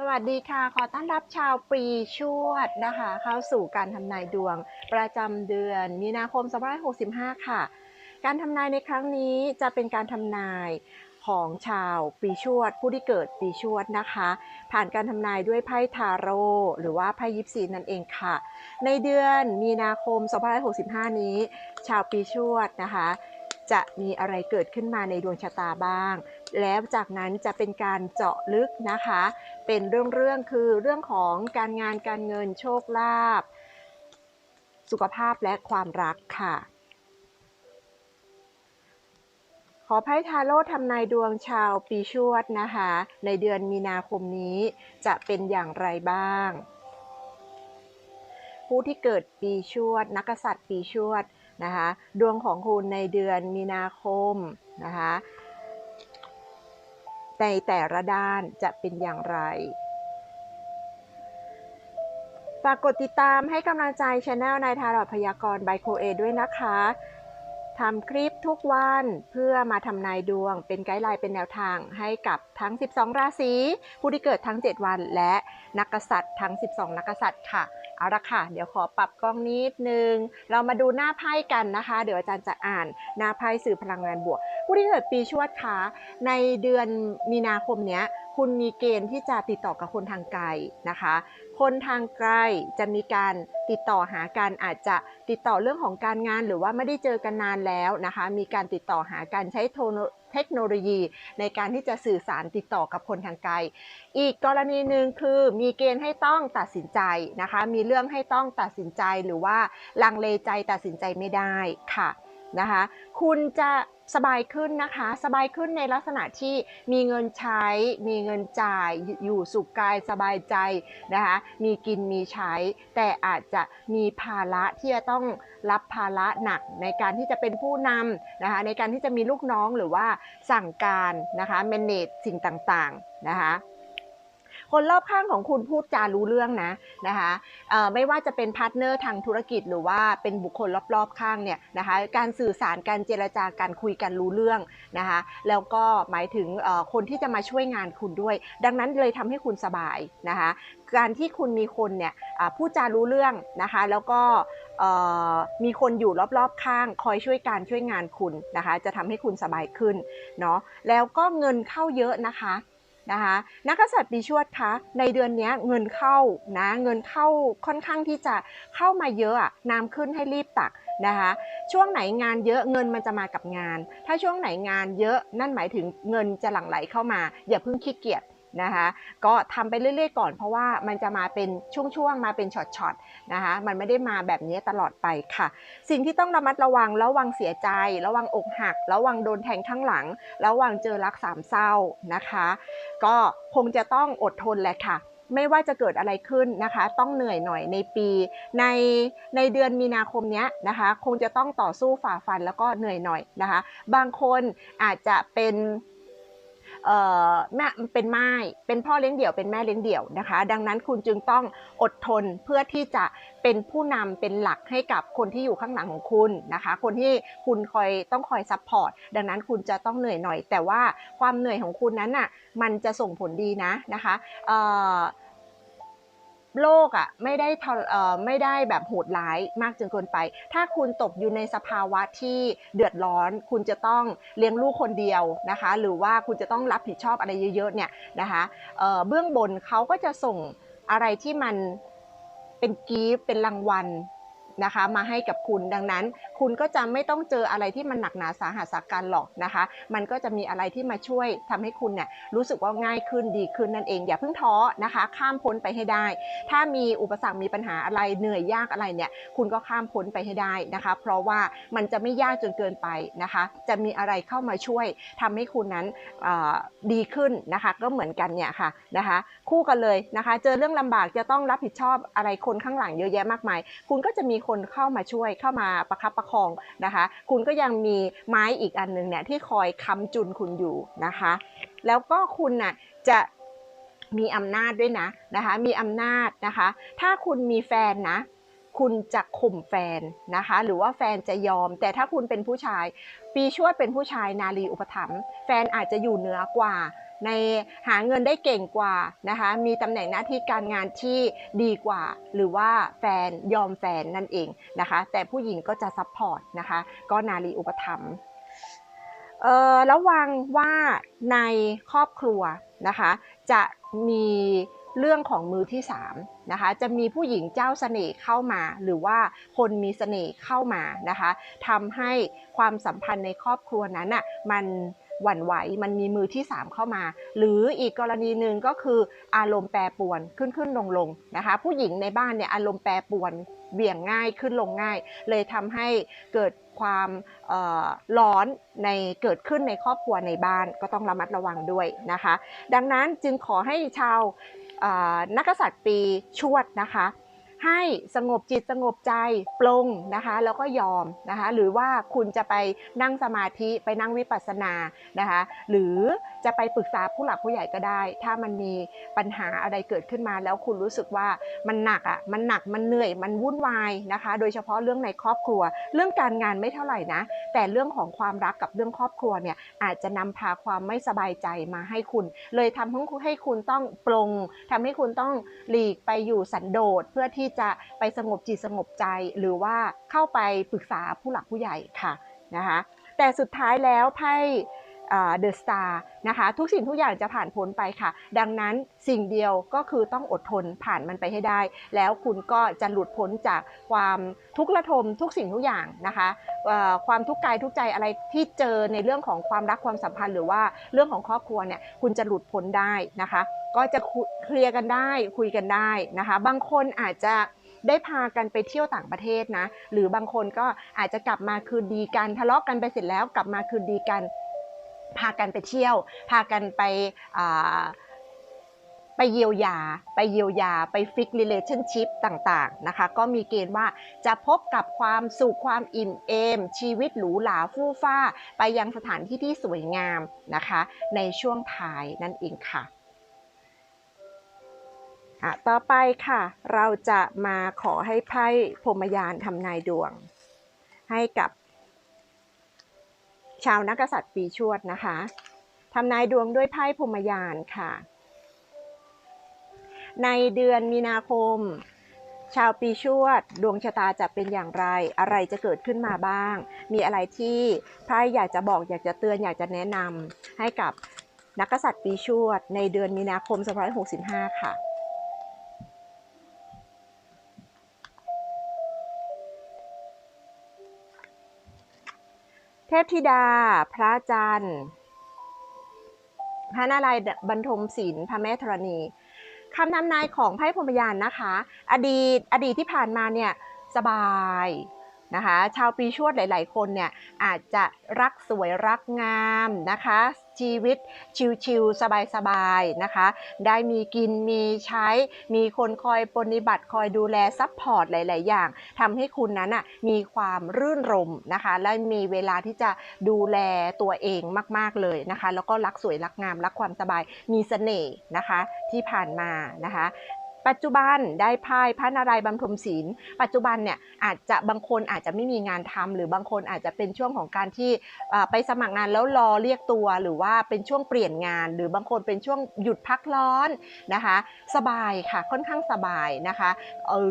สวัสดีค่ะ ขอต้อนรับชาวปีชวดนะคะ เข้าสู่การทำนายดวงประจำเดือนมีนาคม2565 ค่ะ การทำนายในครั้งนี้จะเป็นการทำนายของชาวปีชวด ผู้ที่เกิดปีชวดนะคะ ผ่านการทำนายด้วยไพ่ทาโร่หรือว่าไพ่ยิปซีนั่นเองค่ะ ในเดือนมีนาคม2565 นี้ ชาวปีชวดนะคะ จะมีอะไรเกิดขึ้นมาในดวงชะตาบ้าง แล้วจากนั้นจะเป็นการเจาะลึกนะคะ เป็นเรื่องๆคือเรื่องของการงานการเงินโชคลาภสุขภาพและความรักค่ะ ขอไพ่ทาโร่ทำนายดวงชาวปีชวดนะคะ ในเดือนมีนาคมนี้จะเป็นอย่างไรบ้าง ผู้ที่เกิดปีชวด นักกษัตริย์ปีชวด นะคะดวงของคุณในเดือนมีนาคมนะคะในแต่ละด้านจะเป็นอย่างไรฝากกดติดตามให้กำลังใจช anel นายทารอดพยากรณ์บโคเอด้วยนะคะทำคลิปทุกวันเพื่อมาทำนายดวงเป็นไกด์ไลน์เป็นแนวทางให้กับทั้ง 12 ราศีผู้ที่เกิดทั้ง 7 วันและนักกษัตริย์ทั้ง 12 นักกษัตริย์ค่ะ เอาละค่ะ เดี๋ยวขอปรับกล้องนิดนึง เรามาดูหน้าไพ่กันนะคะ เดี๋ยวอาจารย์จะอ่านหน้าไพ่สื่อพลังงานบวก ผู้ที่เกิดปีชวดคะในเดือนมีนาคมเนี้ย คุณมีเกณฑ์ที่จะติดต่อกับคนทางไกลนะคะ คนทางไกลจะมีการติดต่อหากันอาจจะติดต่อเรื่องของการงานหรือว่าไม่ได้เจอกันนานแล้วนะคะ มีการติดต่อหากันใช้โทร เทคโนโลยี ในการที่จะสื่อสารติดต่อกับคนทางไกล อีกกรณีหนึ่งคือมีเกณฑ์ให้ต้องตัดสินใจนะคะ มีเรื่องให้ต้องตัดสินใจหรือว่าลังเลใจตัดสินใจไม่ได้ค่ะ นะคะ คุณจะสบายขึ้นนะคะ สบายขึ้นในลักษณะที่มีเงินใช้ มีเงินจ่าย อยู่สุขกายสบายใจนะคะ มีกินมีใช้ แต่อาจจะมีภาระที่จะต้องรับภาระหนักในการที่จะเป็นผู้นำนะคะ ในการที่จะมีลูกน้องหรือว่าสั่งการนะคะ manage สิ่งต่างๆนะคะ คนรอบข้างของคุณพูดจารู้เรื่องนะนะคะไม่ว่าจะเป็นพาร์ทเนอร์ทางธุรกิจหรือว่าเป็นบุคคลรอบๆข้างเนี่ยนะคะการสื่อสารการเจรจาการคุยกันรู้เรื่องนะคะแล้วก็หมายถึงคนที่จะมาช่วยงานคุณด้วย ดังนั้นเลยทำให้คุณสบายนะคะการที่คุณมีคนเนี่ยพูดจารู้เรื่องนะคะแล้วก็มีคนอยู่รอบๆข้าง คอยช่วยการช่วยงานคุณนะคะ จะทำให้คุณสบายขึ้นเนาะแล้วก็เงินเข้าเยอะนะคะ นะคะนักกษัตริย์ปีชวดคะในเดือนนี้เงินเข้านะเงินเข้าค่อนข้างที่จะเข้ามาเยอะอะน้ำขึ้นให้รีบตักนะคะช่วงไหนงานเยอะเงินมันจะมากับงาน ถ้าช่วงไหนงานเยอะนั่นหมายถึงเงินจะหลั่งไหลเข้ามา อย่าเพิ่งขี้เกียจ นะคะก็ทำไปเรื่อยๆก่อน เพราะว่ามันจะมาเป็นช่วงๆมาเป็นช็อตๆนะคะมันไม่ได้มาแบบนี้ตลอดไปค่ะ สิ่งที่ต้องระมัดระวังระวังเสียใจ ระวังอกหัก ระวังโดนแทงข้างหลัง ระวังเจอรักสามเศร้านะคะ ก็คงจะต้องอดทนแหละค่ะไม่ว่าจะเกิดอะไรขึ้นนะคะ ต้องเหนื่อยหน่อยในปี ในในเดือนมีนาคมนี้นะคะ คงจะต้องต่อสู้ฝ่าฟันแล้วก็เหนื่อยหน่อยนะคะ บางคนอาจจะเป็น แม่เป็นไม้เป็นพ่อเลี้ยงเดี่ยวเป็นแม่เลี้ยงเดี่ยวนะคะ ดังนั้นคุณจึงต้องอดทนเพื่อที่จะเป็นผู้นำเป็นหลักให้กับคนที่อยู่ข้างหลังของคุณนะคะ คนที่คุณคอยต้องคอยซัพพอร์ตดังนั้นคุณจะต้องเหนื่อยหน่อย แต่ว่าความเหนื่อยของคุณนั้นน่ะมันจะส่งผลดีนะนะคะเอ่อ โลกอะไม่ได้เอ่อไม่ได้แบบโหดร้ายมากจนเกินไป ถ้าคุณตกอยู่ในสภาวะที่เดือดร้อน คุณจะต้องเลี้ยงลูกคนเดียวนะคะ หรือว่าคุณจะต้องรับผิดชอบอะไรเยอะๆเนี่ยนะคะเอ่อเบื้องบนเขาก็จะส่งอะไรที่มันเป็นกีฟเป็นรางวัลนะคะมาให้กับคุณดังนั้น คุณก็จะไม่ต้องเจออะไรที่มันหนักหนาสาหัสสากันหรอกนะคะ มันก็จะมีอะไรที่มาช่วยทำให้คุณเนี่ยรู้สึกว่าง่ายขึ้นดีขึ้นนั่นเอง อย่าเพิ่งท้อนะคะ ข้ามพ้นไปให้ได้ ถ้ามีอุปสรรคมีปัญหาอะไรเหนื่อยยากอะไรเนี่ย คุณก็ข้ามพ้นไปให้ได้นะคะ เพราะว่ามันจะไม่ยากจนเกินไปนะคะ จะมีอะไรเข้ามาช่วยทำให้คุณนั้นดีขึ้นนะคะ ก็เหมือนกันเนี่ยค่ะนะคะ คู่กันเลยนะคะ เจอเรื่องลำบากจะต้องรับผิดชอบอะไรคนข้างหลังเยอะแยะมากมาย คุณก็จะมีคนเข้ามาช่วยเข้ามาประคับประคองนะคะ คุณก็ยังมีไม้อีกอันหนึงเนี่ยที่คอยค้ำจุนคุณอยู่นะคะ แล้วก็คุณน่ะจะมีอำนาจด้วยนะนะคะ มีอำนาจนะคะ ถ้าคุณมีแฟนนะ คุณจะข่มแฟนนะคะ หรือว่าแฟนจะยอม แต่ถ้าคุณเป็นผู้ชาย ปีชวดเป็นผู้ชายนารีอุปถัมภ์แฟนอาจจะอยู่เหนือกว่า ในหาเงินได้เก่งกว่านะคะ มีตำแหน่งหน้าที่การงานที่ดีกว่า หรือว่าแฟนยอมแฟนนั่นเองนะคะ แต่ผู้หญิงก็จะซัพพอร์ตนะคะ ก็นารีอุปถัมภ์เอ่อระวังว่าในครอบครัวนะคะ จะมีเรื่องของมือที่สามนะคะจะมีผู้หญิงเจ้าเสน่ห์เข้ามา หรือว่าคนมีเสน่ห์เข้ามานะคะทำให้ความสัมพันธ์ในครอบครัวนั้นอะมัน หวั่นไหวมันมีมือที่ 3 เข้ามา หรืออีกกรณีหนึ่งก็คืออารมณ์แปรปรวนขึ้นขึ้นลงลงนะคะ ผู้หญิงในบ้านเนี่ยอารมณ์แปรปรวนเบี่ยงง่ายขึ้นลงง่าย เลยทำให้เกิดความร้อนในเกิดขึ้นในครอบครัวในบ้านก็ต้องระมัดระวังด้วยนะคะ ดังนั้นจึงขอให้ชาวนักกษัตริย์ปีชวดนะคะ ให้สงบจิตสงบใจปลงนะคะแล้วก็ยอมนะคะหรือว่าคุณจะไปนั่งสมาธิไปนั่งวิปัสสนานะคะหรือจะไปปรึกษาผู้หลักผู้ใหญ่ก็ได้ ถ้ามันมีปัญหาอะไรเกิดขึ้นมา แล้วคุณรู้สึกว่ามันหนักอะมันหนักมันเหนื่อยมันวุ่นวายนะคะ โดยเฉพาะเรื่องในครอบครัว เรื่องการงานไม่เท่าไหร่นะ แต่เรื่องของความรักกับเรื่องครอบครัวเนี่ยอาจจะนำพาความไม่สบายใจมาให้คุณ เลยทำให้ให้คุณต้องปลงทำให้คุณต้องหลีกไปอยู่สันโดษเพื่อที่จะไปสงบจิตสงบใจ หรือว่าเข้าไปปรึกษาผู้หลักผู้ใหญ่ค่ะนะคะแต่สุดท้ายแล้วไพ่เดอะสตาร์นะคะทุกสิ่งทุกอย่างจะผ่านพ้นไปค่ะ ดังนั้นสิ่งเดียวก็คือต้องอดทนผ่านมันไปให้ได้ แล้วคุณก็จะหลุดพ้นจากความทุกข์ระทมทุกสิ่งทุกอย่างนะคะความทุกข์กายทุกใจอะไรที่เจอในเรื่องของความรักความสัมพันธ์ หรือว่าเรื่องของครอบครัวเนี่ยคุณจะหลุดพ้นได้นะคะ ก็จะเคลียร์กันได้คุยกันได้นะคะ บางคนอาจจะได้พากันไปเที่ยวต่างประเทศนะ หรือบางคนก็อาจจะกลับมาคืนดีกันทะเลาะกันไปเสร็จแล้วกลับมาคืนดีกัน พากันไปเที่ยว พากันไปไปเยียวยา ไปเยียวยา ไปฟิก relationship ต่างๆ นะคะ ก็มีเกณฑ์ว่าจะพบกับความสุขความอิ่มเอม ชีวิตหรูหราฟู่ฟ้า ไปยังสถานที่ที่สวยงามนะคะ ในช่วงท้ายนั่นเองค่ะ อะต่อไปค่ะ เราจะมาขอให้ไพ่พรมยานทำนายดวง ให้กับ ชาวนักษัตริย์ปีชวดนะคะทำนายดวงด้วยไพ่พรมยานค่ะ ในเดือนมีนาคม ชาวปีชวด ดวงชะตาจะเป็นอย่างไร อะไรจะเกิดขึ้นมาบ้าง มีอะไรที่ไพ่อยากจะบอกอยากจะเตือนอยากจะแนะนำให้กับนักกษัตริย์ปีชวด ในเดือนมีนาคม2565 ค่ะ เทพธิดา พระจันทร์ พระนารายณ์บรรทมศิลป์พระแม่ธรณีคำทำนายของไพ่พรมยานนะคะ อดีตอดีตที่ผ่านมาเนี่ยสบาย นะคะ ชาวปีชวดหลาย ๆ คนเนี่ยอาจจะรักสวยรักงามนะคะ ชีวิตชิวๆสบาย ๆ นะคะ ได้มีกินมีใช้ มีคนคอยปฏิบัติคอยดูแลซัพพอร์ตหลาย ๆ อย่างทำให้คุณนั้นอะมีความรื่นรมนะคะ และมีเวลาที่จะดูแลตัวเองมาก ๆ เลยนะคะ แล้วก็รักสวยรักงามรักความสบายมีเสน่ห์นะคะที่ผ่านมานะคะ ปัจจุบันได้พ่พระนารายณ์บำทมศิลปัจจุบันเนี่ยอาจจะบางคนอาจจะไม่มีงานทำหรือบางคนอาจจะเป็นช่วงของการที่ไปสมัครงานแล้วรอเรียกตัว หรือว่าเป็นช่วงเปลี่ยนงาน หรือบางคนเป็นช่วงหยุดพักร้อนนะคะ สบายค่ะค่อนข้างสบายนะคะ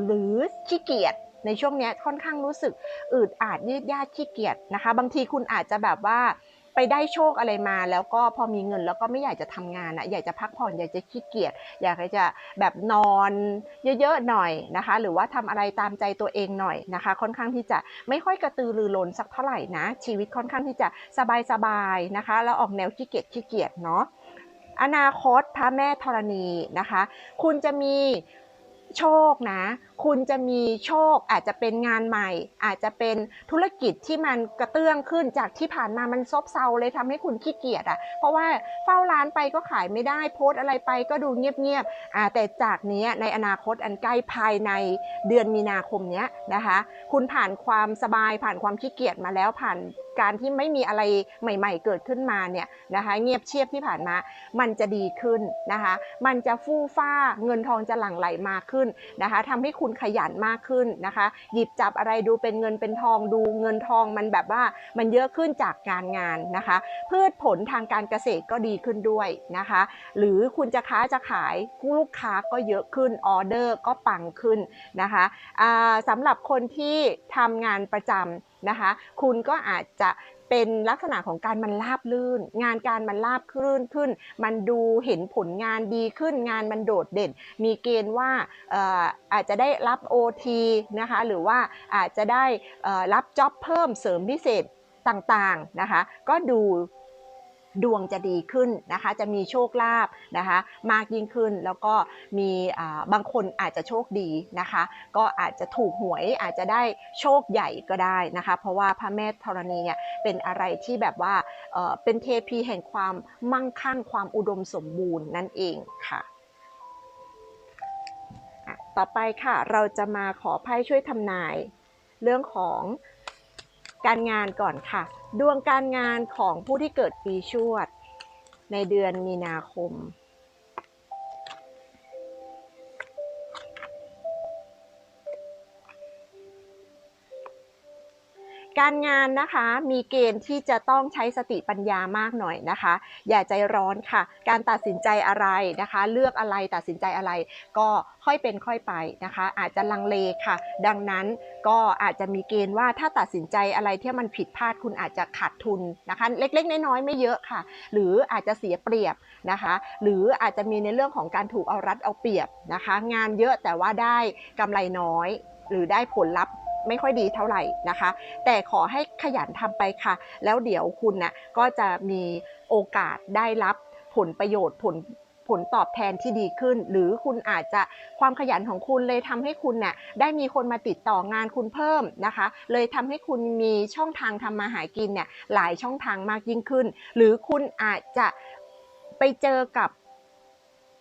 หรือขี้เกียจในช่วงเนี้ยค่อนข้างรู้สึกอืดอาดยืดยาดขี้เกียจนะคะ บางทีคุณอาจจะแบบว่า ไปได้โชคอะไรมา แล้วก็พอมีเงินแล้วก็ไม่อยากจะทำงานอะอยากจะพักผ่อนอยากจะขี้เกียจอยากจะแบบนอนเยอะๆหน่อยนะคะ หรือว่าทำอะไรตามใจตัวเองหน่อยนะคะ ค่อนข้างที่จะไม่ค่อยกระตือรือร้นสักเท่าไหร่นะ ชีวิตค่อนข้างที่จะสบายๆนะคะ แล้วออกแนวขี้เกียจขี้เกียจเนาะอนาคตพระแม่ธรณีนะคะ คุณจะมีโชคนะคุณจะมีโชคอาจจะเป็นงานใหม่ อาจจะเป็นธุรกิจที่มันกระเตื้องขึ้นจากที่ผ่านมามันซบเซาเลยทำให้คุณขี้เกียจอะ เพราะว่าเฝ้าร้านไปก็ขายไม่ได้โพสต์อะไรไปก็ดูเงียบๆอ่าแต่จากนี้ในอนาคตอันใกล้ภายในเดือนมีนาคมเนี้ยนะคะ คุณผ่านความสบายผ่านความขี้เกียจมาแล้วผ่านการที่ไม่มีอะไรใหม่ ๆ เกิดขึ้นมาเนี่ยนะคะ เงียบเชียบที่ผ่านมา มันจะดีขึ้นนะคะ มันจะฟู่ฟ้าเงินทองจะหลั่งไหลมาขึ้นนะคะทำให้คุณคุณขยันมากขึ้นนะคะ หยิบจับอะไรดูเป็นเงินเป็นทองดูเงินทองมันแบบว่ามันเยอะขึ้นจากการงานนะคะ พืชผลทางการเกษตรก็ดีขึ้นด้วยนะคะ หรือคุณจะค้าจะขายลูกค้าก็เยอะขึ้นออเดอร์ก็ปังขึ้นนะคะสำหรับคนที่ทำงานประจำนะคะ คุณก็อาจจะ เป็นลักษณะของการมันราบลื่น งานการมันราบคลื่นขึ้น มันดูเห็นผลงานดีขึ้น งานมันโดดเด่น มีเกณฑ์ว่าอาจจะได้รับ OT นะคะหรือว่าอาจจะได้รับจ็อบเพิ่มเสริมพิเศษต่างๆนะคะ ก็ดู ดวงจะดีขึ้นนะคะ จะมีโชคลาภนะคะ มากยิ่งขึ้นแล้วก็มีบางคนอาจจะโชคดีนะคะ ก็อาจจะถูกหวยอาจจะได้โชคใหญ่ก็ได้นะคะ เพราะว่าพระแม่ธรณีเนี่ยเป็นอะไรที่แบบว่าเป็นเทพีแห่งความมั่งคั่งความอุดมสมบูรณ์นั่นเองค่ะอะต่อไปค่ะเราจะมาขอไพ่ช่วยทำนาย เรื่องของ การงานก่อนค่ะ ดวงการงานของผู้ที่เกิดปีชวด ในเดือนมีนาคม การงานนะคะมีเกณฑ์ที่จะต้องใช้สติปัญญามากหน่อยนะคะ อย่าใจร้อนค่ะ การตัดสินใจอะไรนะคะ เลือกอะไรตัดสินใจอะไร ก็ค่อยเป็นค่อยไปนะคะ อาจจะลังเลค่ะ ดังนั้นก็อาจจะมีเกณฑ์ว่าถ้าตัดสินใจอะไรที่มันผิดพลาดคุณอาจจะขาดทุนนะคะ เล็กๆน้อยๆไม่เยอะค่ะ หรืออาจจะเสียเปรียบนะคะ หรืออาจจะมีในเรื่องของการถูกเอารัดเอาเปรียบนะคะ งานเยอะแต่ว่าได้กำไรน้อย หรือได้ผลลัพธ์ ไม่ค่อยดีเท่าไหร่นะคะ แต่ขอให้ขยันทำไปค่ะ แล้วเดี๋ยวคุณน่ะก็จะมีโอกาสได้รับผลประโยชน์ผลผลตอบแทนที่ดีขึ้น หรือคุณอาจจะความขยันของคุณเลยทำให้คุณน่ะได้มีคนมาติดต่องานคุณเพิ่มนะคะ เลยทำให้คุณมีช่องทางทำมาหากินเนี่ยหลายช่องทางมากยิ่งขึ้น หรือคุณอาจจะไปเจอกับ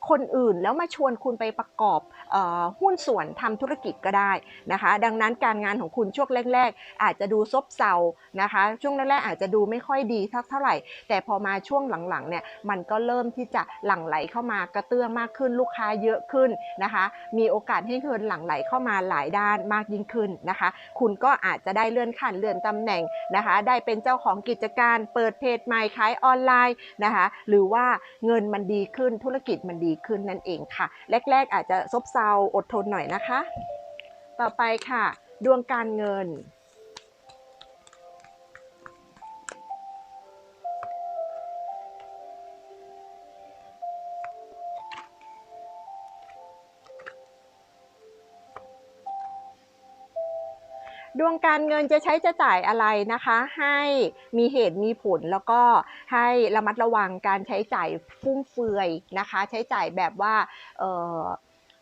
คนอื่นแล้วมาชวนคุณไปประกอบ หุ้นส่วนทำธุรกิจก็ได้นะคะ ดังนั้นการงานของคุณช่วงแรก ๆ อาจจะดูซบเซานะคะ ช่วงแรกๆอาจจะดูไม่ค่อยดีสักเท่าไหร่ แต่พอมาช่วงหลังๆเนี่ยมันก็เริ่มที่จะหลั่งไหลเข้ามากระเตื้องมากขึ้นลูกค้าเยอะขึ้นนะคะ มีโอกาสให้เงินหลั่งไหลเข้ามาหลายด้านมากยิ่งขึ้นนะคะ คุณก็อาจจะได้เลื่อนขั้นเลื่อนตำแหน่งนะคะ ได้เป็นเจ้าของกิจการเปิดเพจใหม่ขายออนไลน์นะคะ หรือว่าเงินมันดีขึ้นธุรกิจมันดีขึ้นนั่นเองค่ะ แรก ๆ อาจจะซบเซาอดทนหน่อยนะคะ ต่อไปค่ะ ดวงการเงิน ดวงการเงินจะใช้จะจ่ายอะไรนะคะ ให้มีเหตุมีผลแล้วก็ให้ระมัดระวังการใช้จ่ายฟุ่มเฟือยนะคะ ใช้จ่ายแบบว่าเ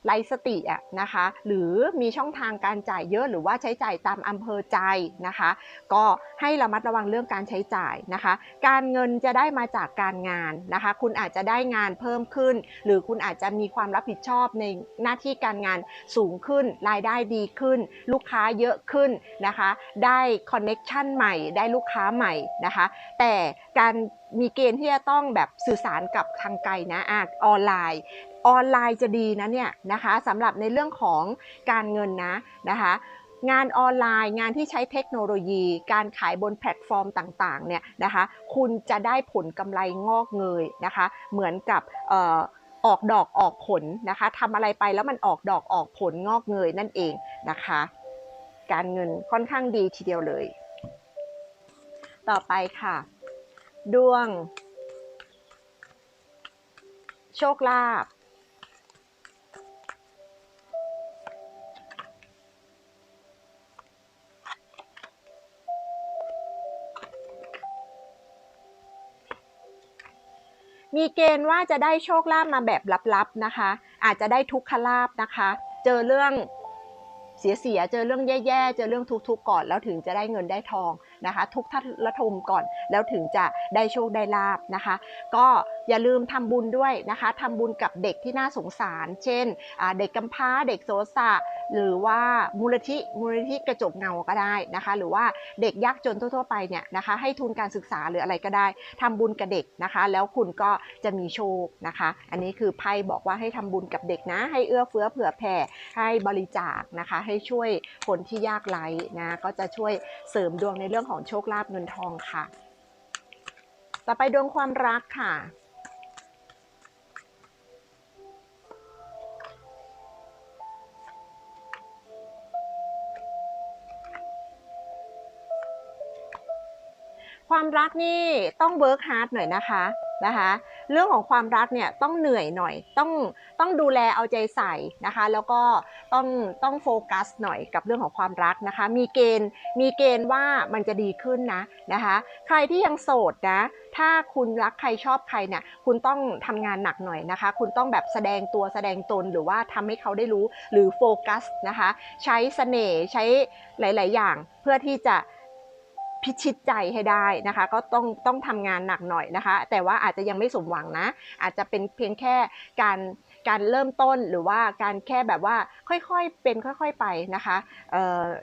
ไร้สติอะนะคะ หรือมีช่องทางการจ่ายเยอะหรือว่าใช้จ่ายตามอำเภอใจนะคะ ก็ให้ระมัดระวังเรื่องการใช้จ่ายนะคะ การเงินจะได้มาจากการงานนะคะ คุณอาจจะได้งานเพิ่มขึ้น หรือคุณอาจจะมีความรับผิดชอบในหน้าที่การงานสูงขึ้น รายได้ดีขึ้น ลูกค้าเยอะขึ้นนะคะ ได้คอนเน็กชันใหม่ ได้ลูกค้าใหม่นะคะ แต่การมีเกณฑ์ที่จะต้องแบบสื่อสารกับทางไกลนะอะออนไลน์ ออนไลน์จะดีนะเนี่ยนะคะสำหรับในเรื่องของการเงินนะนะคะงานออนไลน์งานที่ใช้เทคโนโลยี การขายบนแพลตฟอร์มต่างๆเนี่ยนะคะคุณจะได้ผลกำไรงอกเงยนะคะเหมือนกับออกดอกออกผลนะคะทำอะไรไปแล้วมันออกดอกออกผลงอกเงยนั่นเองนะคะ การเงินค่อนข้างดีทีเดียวเลย ต่อไปค่ะ ดวง โชคลาภ มีเกณฑ์ว่าจะได้โชคลาภมาแบบลับๆนะคะ อาจจะได้ทุกขลาภนะคะ เจอเรื่องเสียๆ เจอเรื่องแย่ๆ เจอเรื่องทุกข์ๆก่อนแล้วถึงจะได้เงินได้ทองนะคะ ทุกทัศระทมก่อนแล้วถึงจะได้โชคได้ลาบนะคะ ก็อย่าลืมทำบุญด้วยนะคะทำบุญกับเด็กที่น่าสงสาร เช่น เด็กกำพร้า เด็กโสสะ หรือว่ามูลนิธิมูลนิธิกระจกเงาก็ได้นะคะ หรือว่าเด็กยากจนทั่ว ๆ ไปเนี่ยนะคะ ให้ทุนการศึกษาหรืออะไรก็ได้ทำบุญกับเด็กนะคะ แล้วคุณก็จะมีโชคนะคะ อันนี้คือไพ่บอกว่าให้ทำบุญกับเด็กนะ ให้เอื้อเฟื้อเผื่อแผ่ ให้บริจาคนะคะ ให้ช่วยคนที่ยากไร้นะ ก็จะช่วยเสริมดวงในเรื่องของโชคลาภเงินทองค่ะ ต่อไปดวงความรักค่ะ ความรักนี่ต้องเวิร์กฮาร์ดหน่อยนะคะนะคะ เรื่องของความรักเนี่ยต้องเหนื่อยหน่อย ต้องต้องดูแลเอาใจใส่นะคะ แล้วก็ต้องต้องโฟกัสหน่อยกับเรื่องของความรักนะคะ มีเกณฑ์มีเกณฑ์ว่ามันจะดีขึ้นนะนะคะ ใครที่ยังโสดนะ ถ้าคุณรักใครชอบใครเนี่ย คุณต้องทำงานหนักหน่อยนะคะ คุณต้องแบบแสดงตัวแสดงตนหรือว่าทำให้เขาได้รู้หรือโฟกัสนะคะ ใช้เสน่ห์ใช้หลาย ๆ อย่างเพื่อที่จะ พิชิตใจให้ได้นะคะ ก็ต้องต้องทำงานหนักหน่อยนะคะ แต่ว่าอาจจะยังไม่สมหวังนะ อาจจะเป็นเพียงแค่การ การเริ่มต้นหรือว่าการแค่แบบว่าค่อยๆเป็นค่อยๆไปนะคะ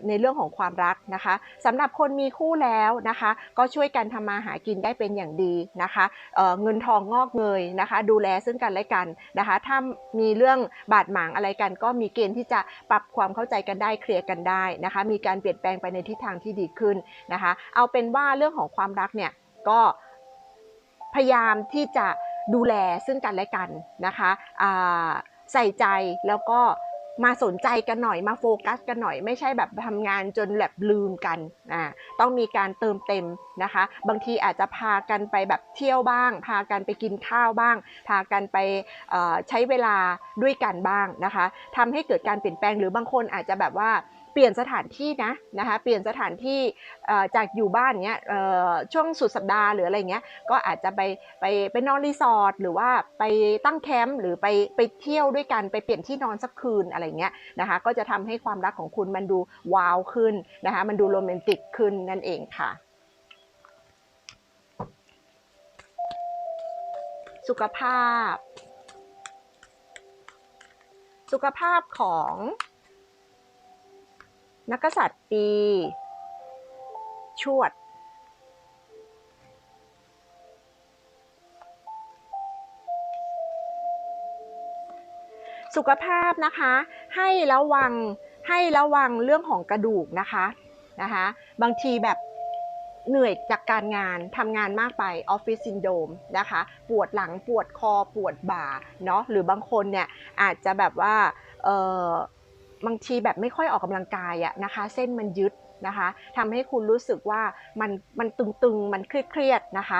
ในเรื่องของความรักนะคะสำหรับคนมีคู่แล้วนะคะ ก็ช่วยกันทำมาหากินได้เป็นอย่างดีนะคะเเงินทองงอกเงยนะคะ ดูแลซึ่งกันและกันนะคะ ถ้ามีเรื่องบาดหมางอะไรกัน ก็มีเกณฑ์ที่จะปรับความเข้าใจกันได้เคลียร์กันได้นะคะ มีการเปลี่ยนแปลงไปในทิศทางที่ดีขึ้นนะคะ เอาเป็นว่าเรื่องของความรักเนี่ยก็พยายามที่จะ ดูแลซึ่งกันและกันนะคะใส่ใจแล้วก็มาสนใจกันหน่อยมาโฟกัสกันหน่อยไม่ใช่แบบทำงานจนแบบลืมกันอ่าต้องมีการเติมเต็มนะคะ บางทีอาจจะพากันไปแบบเที่ยวบ้าง พากันไปกินข้าวบ้าง พากันไปใช้เวลาด้วยกันบ้างนะคะทำให้เกิดการเปลี่ยนแปลงหรือบางคนอาจจะแบบว่า เปลี่ยนสถานที่นะนะคะเปลี่ยนสถานที่จากอยู่บ้านเนี้ยช่วงสุดสัปดาห์หรืออะไรเงี้ยก็อาจจะไปไปไปนอนรีสอร์ทหรือว่าไปตั้งแคมป์หรือไปไปเที่ยวด้วยกันไปเปลี่ยนที่นอนสักคืนอะไรเงี้ยนะคะก็จะทำให้ความรักของคุณมันดูว้าวขึ้นนะคะมันดูโรแมนติกขึ้นนั่นเองค่ะ สุขภาพ สุขภาพของ นักษัตริย์ปี ชวด สุขภาพนะคะ ให้ระวังให้ระวังเรื่องของกระดูกนะคะนะคะบางทีแบบเหนื่อยจากการงานทำงานมากไปออฟฟิศซินโดมนะคะปวดหลังปวดคอปวดบ่าเนาะหรือบางคนเนี่ยอาจจะแบบว่าเออ บางทีแบบไม่ค่อยออกกำลังกายอะนะคะ เส้นมันยึดนะคะทำให้คุณรู้สึกว่ามันมันตึงๆ มันเครียดๆนะคะ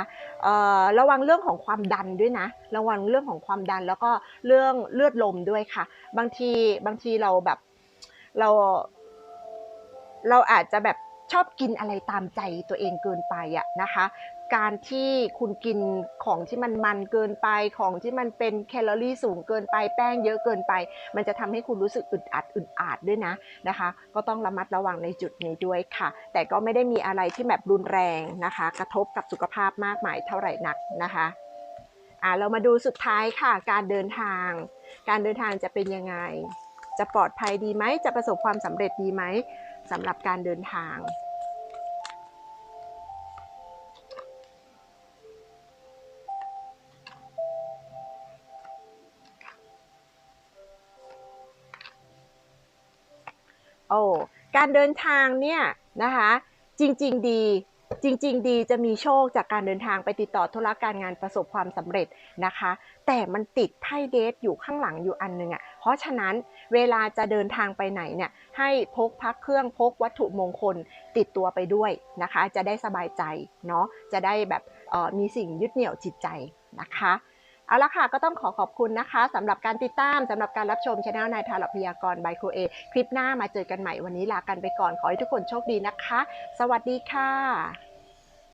ระวังเรื่องของความดันด้วยนะ ระวังเรื่องของความดันแล้วก็เรื่องเลือดลมด้วยค่ะ บางทีบางทีเราแบบเรา เราอาจจะแบบชอบกินอะไรตามใจตัวเองเกินไปอะนะคะ การที่คุณกินของที่มันมันเกินไปของที่มันเป็นแคลอรี่สูงเกินไปแป้งเยอะเกินไป มันจะทำให้คุณรู้สึกอึดอัดอึดอัดด้วยนะนะคะ ก็ต้องระมัดระวังในจุดนี้ด้วยค่ะ แต่ก็ไม่ได้มีอะไรที่แบบรุนแรงนะคะ กระทบกับสุขภาพมากมายเท่าไหร่นักนะคะอ่าเรามาดูสุดท้ายค่ะ การเดินทาง การเดินทางจะเป็นยังไง จะปลอดภัยดีไหมจะประสบความสำเร็จดีไหมสำหรับการเดินทาง โอ้การเดินทางเนี่ยนะคะจริง ๆ ดีจริง ๆ ดีจะมีโชคจากการเดินทางไปติดต่อธุรการงานประสบความสำเร็จนะคะ แต่มันติดไพ่เดทอยู่ข้างหลังอยู่อันหนึงอะ่ะเพราะฉะนั้นเวลาจะเดินทางไปไหนเนี่ยให้พกพักเครื่องพกวัตถุมงคลติดตัวไปด้วยนะคะ จะได้สบายใจเนาะจะได้แบบออมีสิ่งยึดเหนี่ยวจิตใจนะคะ เอาละค่ะก็ต้องขอขอบคุณนะคะสำหรับการติดตามสำหรับการรับชมช anel นายทารับพยากรณ์บายครูเอคลิปหน้ามาเจอกันใหม่วันนี้ลากันไปก่อนขอให้ทุกคนโชคดีนะคะ สวัสดีค่ะ